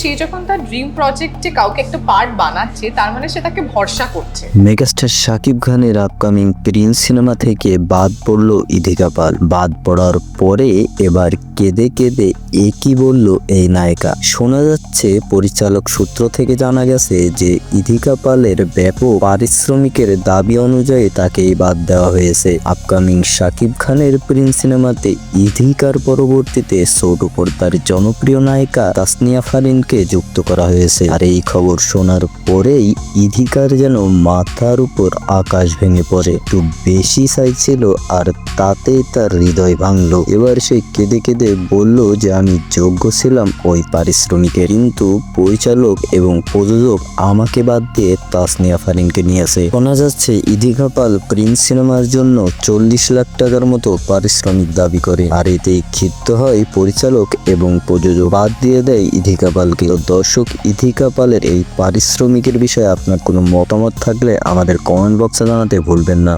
সে যখন তার ড্রিম প্রজেক্টে কাউকে একটা পার্ট বানাচ্ছে, তার মানে সে তাকে ভরসা করছে। মেগাস্টার শাকিব খানের আপকামিং প্রিন্স সিনেমা থেকে বাদ পড়ল ইধিকা পাল। বাদ পড়ার পরে এবার কেঁদে কেঁদে একই বলল এই নায়িকা? শোনা যাচ্ছে, পরিচালক সূত্র থেকে জানা গেছে যে ইধিকা পালের ব্যাপক পারিশ্রমিকের দাবি অনুযায়ী তাকেই বাদ দেওয়া হয়েছে। আপকামিং শাকিব খানের প্রিন্স সিনেমাতে ইধিকার পরবর্তীতে ছোট পর্দার জনপ্রিয় নায়িকা তাসনিয়া ফারিনকে যুক্ত করা হয়েছে। আর এই খবর শোনার পরেই ইধিকার যেন মাথার উপর আকাশ ভেঙে পড়ে। একটু বেশি চাইছিল আর তাতেই তার হৃদয় ভাঙলো। এবার সে কেঁদে কেঁদে বলল যে, আমি যোগ্য ছিলাম ওই পারিশ্রমিকের। কিন্তু পরিচালক এবং প্রযোজক আমাকে বাদ দিয়ে তাসনিয়া ফারিনকে নিয়েছে শোনা যাচ্ছে, ইধিকা পাল প্রিন্স সিনেমার জন্য চল্লিশ লাখ টাকার মতো পারিশ্রমিক দাবি করে। আর এতেই ক্ষিপ্ত হয় পরিচালক এবং প্রযোজক। বাদ দিয়ে দেয় ইধিকা তো দর্শক, ইথিকা পালের এই পারিশ্রমিকের বিষয়ে আপনার কোনো মতামত থাকলে আমাদের কমেন্ট বক্সে জানাতে ভুলবেন না।